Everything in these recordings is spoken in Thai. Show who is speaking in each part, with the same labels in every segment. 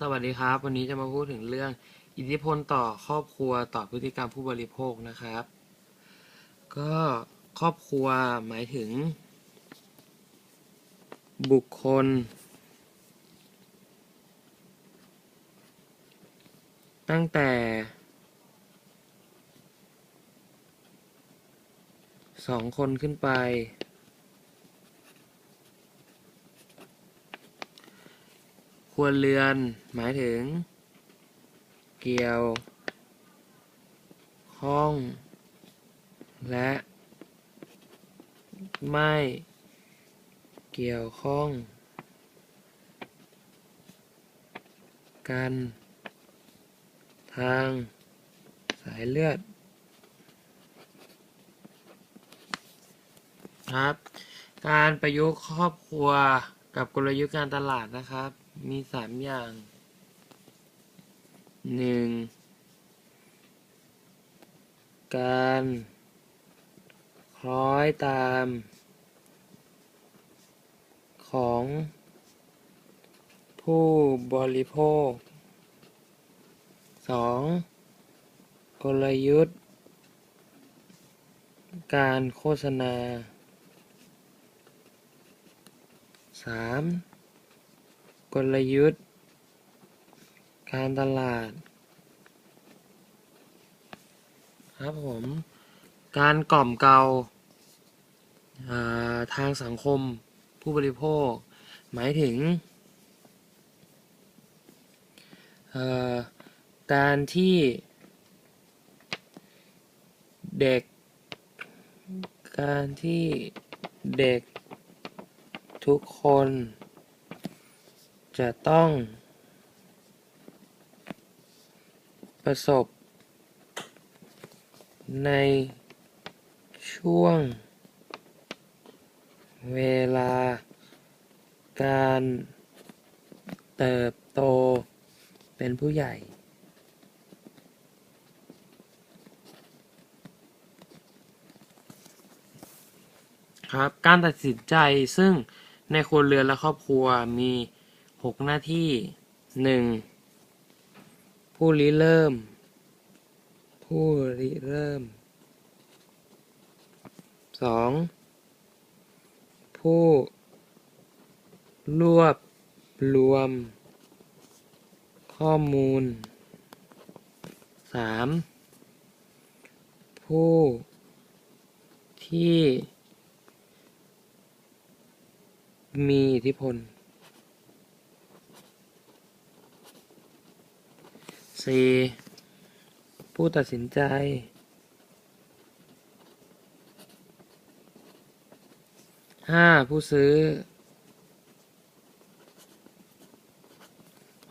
Speaker 1: สวัสดีครับ วันนี้จะมาพูดถึงเรื่องอิทธิพลต่อครอบครัวต่อพฤติกรรมผู้บริโภคนะครับ ก็ครอบครัวหมายถึง บุคคล ตั้งแต่ สองคนขึ้นไป ครัวเรือน หมายถึง เกี่ยว ข้อง และ ไม่ เกี่ยวข้อง กัน ทาง สายเลือด ครับ การประยุกต์ครอบครัวกับกลยุทธ์การตลาดนะครับ มีสามอย่างหนึ่งการคล้อยตาม ของผู้บริโภคสองกลยุทธ์ การโฆษณาสาม กลยุทธ์ การตลาด ครับผม การกล่อมเกลาอ่าทางสังคมผู้บริโภค หมายถึง การที่เด็ก การที่เด็กทุกคน จะต้อง ประสบ ในช่วง เวลา การเติบโตเป็นผู้ใหญ่ ครับ การตัดสินใจซึ่งในครัวเรือนและครอบครัวมี 6หน้าที่ 1. ผู้ริเริ่ม ผู้ริเริ่ม 2. ผู้รวบรวม ข้อมูล 3. ผู้ที่มีอิทธิพล สี่ผู้ตัดสินใจห้าผู้ซื้อ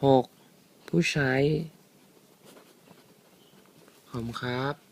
Speaker 1: หกผู้ใช้ ขอบคุณครับ